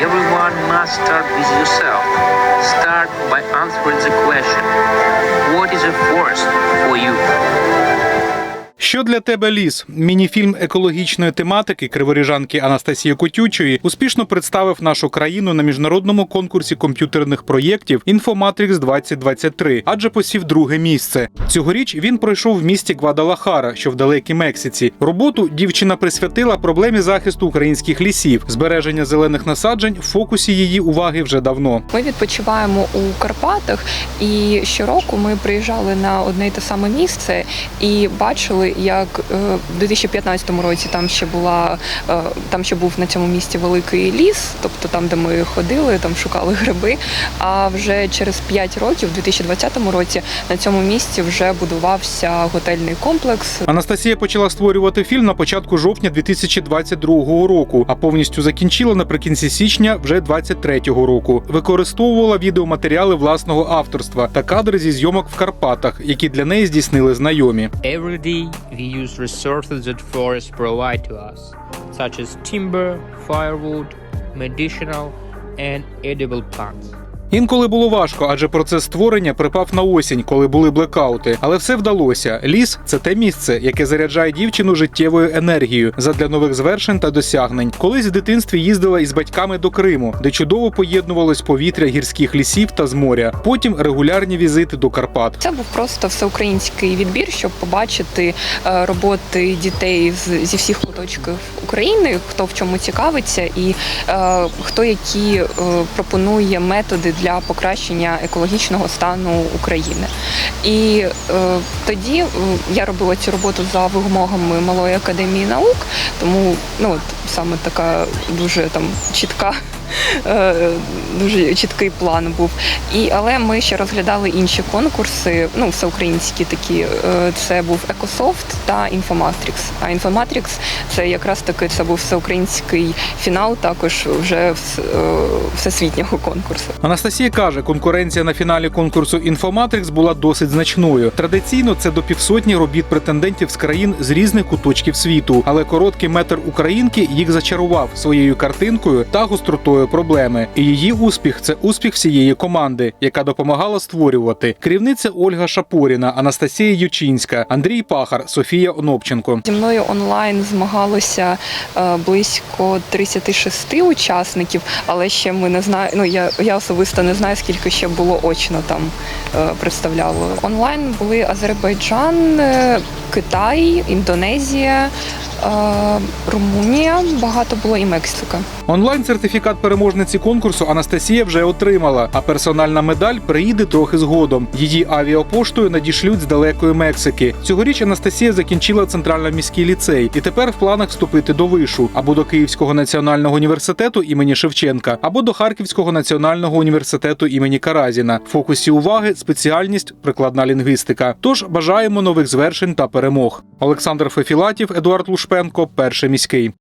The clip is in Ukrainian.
Everyone must start with yourself. Start by answering the question Що для тебе ліс? Мініфільм екологічної тематики криворіжанки Анастасії Котючої успішно представив нашу країну на міжнародному конкурсі комп'ютерних проєктів Інфоматрікс 2023, адже посів друге місце. Цьогоріч він пройшов в місті Гвадалахара, що в далекій Мексиці. Роботу дівчина присвятила проблемі захисту українських лісів. Збереження зелених насаджень в фокусі її уваги вже давно. Ми відпочиваємо у Карпатах, і щороку ми приїжджали на одне й те саме місце і бачили, як е, в 2015 році там ще була е, там ще був на цьому місці великий ліс, тобто там, де ми ходили, там шукали гриби. А вже через 5 років, в 2020 році, на цьому місці вже будувався готельний комплекс. Анастасія почала створювати фільм на початку жовтня 2022 року, а повністю закінчила наприкінці січня вже 23-го року. Використовувала відеоматеріали власного авторства та кадри зі зйомок в Карпатах, які для неї здійснили знайомі. Every day we use resources that forests provide to us, such as timber, firewood, medicinal, and edible plants. Інколи було важко, адже процес створення припав на осінь, коли були блекаути. Але все вдалося. Ліс це те місце, яке заряджає дівчину життєвою енергією задля нових звершень та досягнень. Колись в дитинстві їздила із батьками до Криму, де чудово поєднувалось повітря гірських лісів та з моря. Потім регулярні візити до Карпат. Це був просто всеукраїнський відбір, щоб побачити е, роботи дітей зі всіх куточків України, хто в чому цікавиться, і е, хто які е, пропонує методи для покращення екологічного стану України. І е, тоді е, я робила цю роботу за вимогами малої академії наук, тому ну от саме така дуже там чітка. Е, Дуже чіткий план був. І, але ми ще розглядали інші конкурси, ну, всеукраїнські такі. Е, Це був Екософт та Інфоматрікс. А Інфоматрікс це якраз таки це був всеукраїнський фінал, також вже е, всесвітнього конкурсу. Анастасія каже, конкуренція на фіналі конкурсу Інфоматрикс була досить значною. Традиційно це до півсотні робіт претендентів з країн з різних куточків світу. Але короткий метр українки їх зачарував своєю картинкою та гостротою проблеми. І її успіх це успіх всієї команди, яка допомагала створювати. Керівниця Ольга Шапоріна, Анастасія Ючинська, Андрій Пахар, Софія Онопченко. Зі мною онлайн змагалося е, близько 36 учасників, але ще ми не знаємо. Ну я, я особисто не знаю, скільки ще було очно там е, представляло. Онлайн були Азербайджан, е, Китай, Індонезія, е, Румунія. Багато було і Мексика. Онлайн сертифікат переможниці конкурсу Анастасія вже отримала, а персональна медаль приїде трохи згодом. Її авіапоштою надішлють з далекої Мексики. Цьогоріч Анастасія закінчила центрально-міський ліцей і тепер в планах вступити до вишу або до Київського національного університету імені Шевченка, або до Харківського національного університету імені Каразіна. В фокусі уваги спеціальність прикладна лінгвістика. Тож бажаємо нових звершень та перемог. Олександр Фефілатів, Едуард Лушпенко, перший міський.